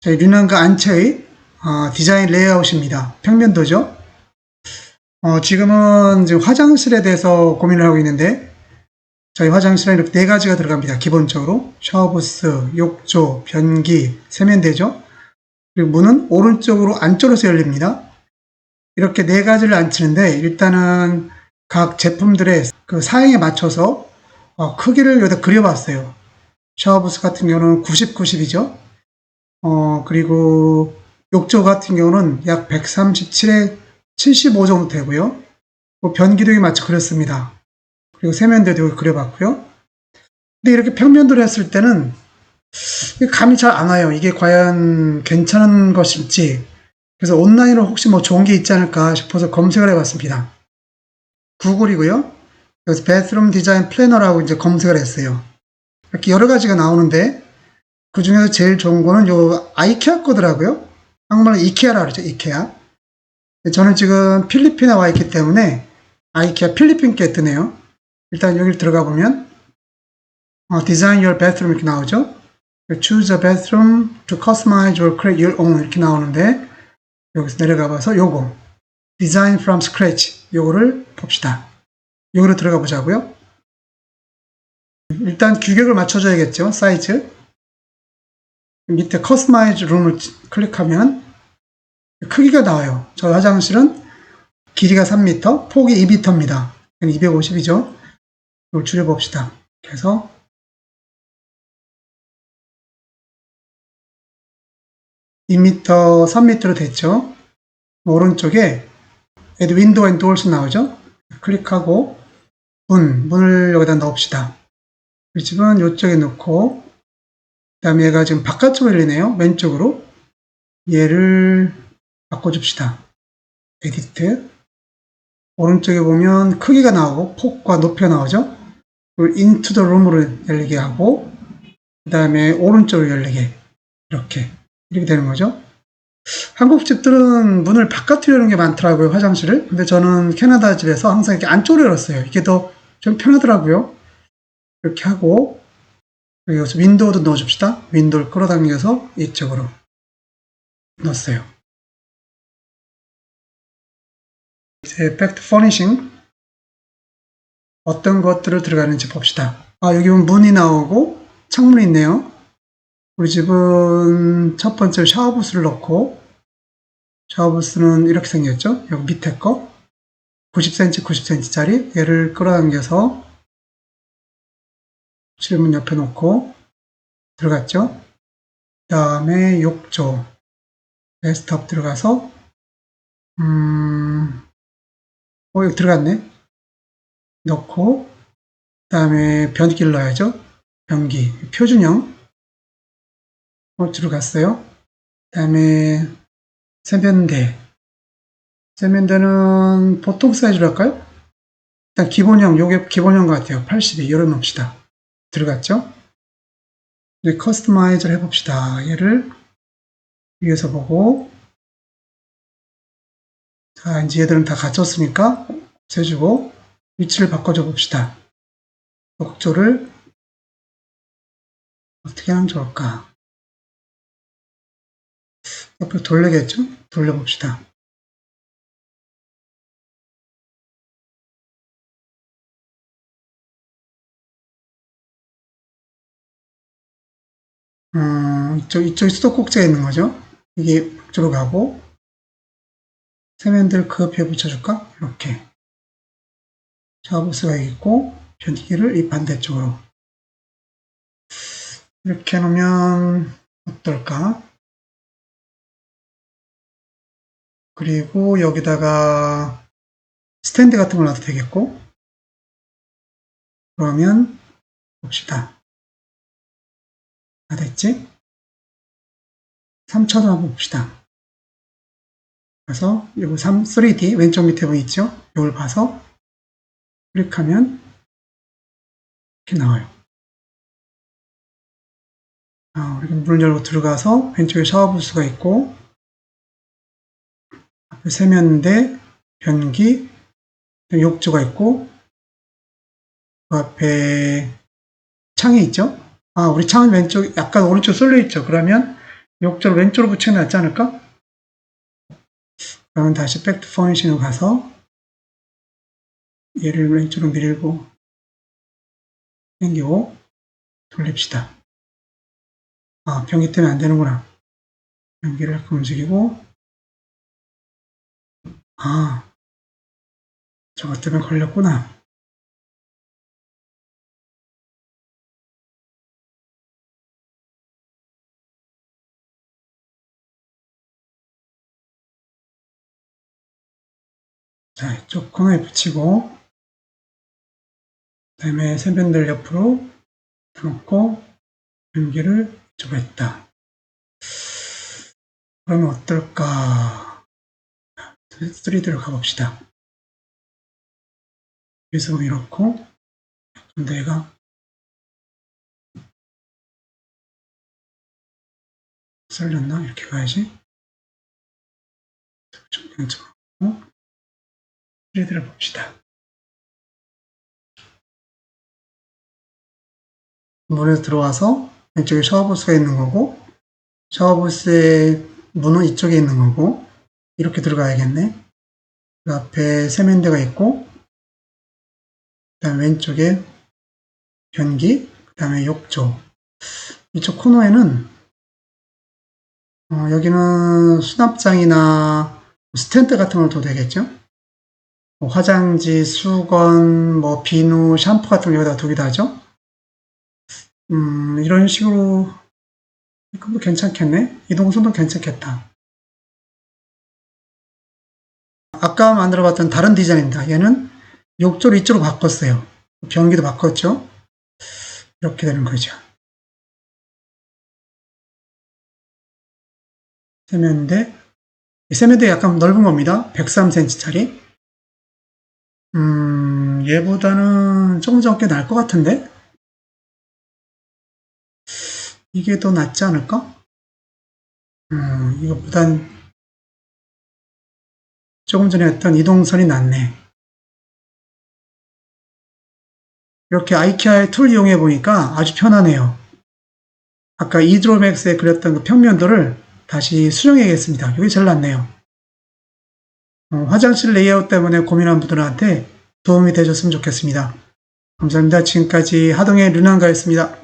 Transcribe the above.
저희 류난그 안채의 어, 디자인 레이아웃입니다. 평면도죠. 어, 지금은 지금 화장실에 대해서 고민을 하고 있는데 저희 화장실에 이렇게 네 가지가 들어갑니다. 기본적으로 샤워부스, 욕조, 변기, 세면대죠. 그리고 문은 오른쪽으로 안쪽으로서 열립니다. 이렇게 네 가지를 앉히는데 일단은 각 제품들의 그 사양에 맞춰서 어, 크기를 여기다 그려봤어요. 샤워부스 같은 경우는 90, 90이죠. 어, 그리고 욕조 같은 경우는 약 137에 75 정도 되고요. 뭐 변기도 여기 맞춰 그렸습니다. 그리고 세면대도 그려봤고요. 근데 이렇게 평면도를 했을 때는 감이 잘 안 와요. 이게 과연 괜찮은 것일지. 그래서 온라인으로 혹시 뭐 좋은 게 있지 않을까 싶어서 검색을 해봤습니다. 구글이고요. 여기서 베스룸 디자인 플래너라고 이제 검색을 했어요. 이렇게 여러 가지가 나오는데 그 중에서 제일 좋은 거는 요 아이케아 거더라고요. 한국말로 이케아라 그러죠. 이케아. 저는 지금 필리핀에 와 있기 때문에 아이케아 필리핀 게 뜨네요. 일단 여기 들어가 보면 어, Design your bathroom 이렇게 나오죠. Choose a bathroom to customize or create your own 이렇게 나오는데 여기서 내려가 봐서 요거 Design from scratch 요거를 봅시다. 요거로 들어가 보자고요. 일단 규격을 맞춰줘야겠죠. 사이즈. 밑에 커스터마이즈 룸을 클릭하면 크기가 나와요. 저 화장실은 길이가 3m, 폭이 2m입니다. 250이죠. 이걸 줄여봅시다. 그래서 (2m) (3m로) 됐죠 오른쪽에 에드 윈도우 앤 도어스 나오죠 클릭하고 문 문을 여기다 넣읍시다 이 집은 이쪽에 그 다음에 얘가 지금 바깥쪽으로 열리네요. 왼쪽으로. 얘를 바꿔줍시다. 에디트 오른쪽에 보면 크기가 나오고 폭과 높이가 나오죠? 그리고 into the room으로 열리게 하고 그 다음에 오른쪽으로 열리게. 이렇게. 이렇게 되는 거죠? 한국 집들은 문을 바깥으로 여는 게 많더라고요 화장실을. 근데 저는 캐나다 집에서 항상 이렇게 안쪽으로 열었어요. 이게 더 좀 편하더라고요. 이렇게 하고 여기서 윈도우도 넣어줍시다 윈도우를 끌어당겨서 이쪽으로 넣었어요 이제 팩트 퍼니싱 어떤 것들을 들어가는지 봅시다. 아, 여기 보면 문이 나오고 창문이 있네요. 우리 집은 첫 번째 샤워부스를 넣고 샤워부스는 이렇게 생겼죠. 여기 밑에 거 90cm, 90cm짜리 얘를 끌어당겨서 실문 옆에 놓고 들어갔죠. 그 다음에 욕조 데스크톱 들어가서 음, 어, 여기 들어갔네. 넣고 그 다음에 변기를 넣어야죠. 변기 표준형 어, 들어갔어요. 그 다음에 세면대 세면대는 보통 사이즈로 할까요? 일단 기본형 요게 기본형 같아요. 82 열어놓읍시다. 들어갔죠? 이제 커스터마이즈를 해봅시다. 얘를 위에서 보고 자 이제 얘들은 다 갖췄으니까 없애주고 위치를 바꿔줘 봅시다. 욕조를 어떻게 하면 좋을까? 옆으로 돌려겠죠? 돌려봅시다. 음, 이쪽, 이쪽에 수도꼭지가 있는 거죠? 이게 이쪽으로 가고, 세면대를 그 옆에 붙여줄까? 이렇게. 샤워부스가 있고 변기를 이 반대쪽으로 이렇게 해놓으면 어떨까? 그리고 여기다가 스탠드 같은 걸 놔도 되겠고 그러면 봅시다. 다 됐지? 3차도 한번 봅시다. 그래서 이거 3, 3D 왼쪽 밑에 보이죠? 이걸 봐서 클릭하면 이렇게 나와요. 아, 우리가 문을 열고 들어가서 왼쪽에 샤워 부스가 있고 앞에 세면대, 변기, 욕조가 있고 그 앞에 창이 있죠. 아, 우리 창은 왼쪽 약간 오른쪽 쏠려 있죠. 그러면 욕조를 왼쪽으로 낫지 않을까? 그러면 다시 백투 퍼니싱으로 가서 얘를 왼쪽으로 밀고 당기고 돌립시다. 아, 변기 때문에 안 되는구나. 변기를 이렇게 움직이고 아, 저것 때문에 걸렸구나. 자, 이쪽 코너에 붙이고, 그 다음에 세면대를 옆으로 놓고, 변기를 이쪽으로 했다. 그러면 어떨까? 3D로 가봅시다. 여기서 보면 이렇고, 근데 얘가 썰렸나? 이렇게 가야지. 좀 왼쪽으로 하고, 3D를 봅시다. 문에서 들어와서 왼쪽에 샤워부스가 있는 거고, 샤워부스의 문은 이쪽에 있는 거고, 이렇게 들어가야겠네. 그 앞에 세면대가 있고, 그 다음에 왼쪽에 변기, 그 다음에 욕조. 이쪽 코너에는, 어, 여기는 수납장이나 스탠드 같은 걸 둬도 되겠죠? 뭐 화장지, 수건, 뭐 비누, 샴푸 같은 거 여기다 두기도 하죠? 음, 이런 식으로, 그것도 괜찮겠네? 이 동선도 괜찮겠다. 아까 만들어봤던 다른 디자인입니다. 얘는 욕조를 이쪽으로 바꿨어요. 변기도 바꿨죠? 이렇게 되는 거죠. 세면대. 이 세면대 약간 넓은 겁니다. 103cm짜리. 음, 얘보다는 조금 적게 나을 것 같은데? 이게 더 낫지 않을까? 음, 이것보단 조금 전에 했던 이동선이 낫네. 이렇게 아이키아의 툴 이용해 보니까 아주 편하네요. 아까 이드로맥스에 그렸던 그 평면도를 다시 수정해야겠습니다. 이게 제일 낫네요. 어, 화장실 레이아웃 때문에 고민한 분들한테 도움이 되셨으면 좋겠습니다. 감사합니다. 지금까지 하동의 르난가였습니다.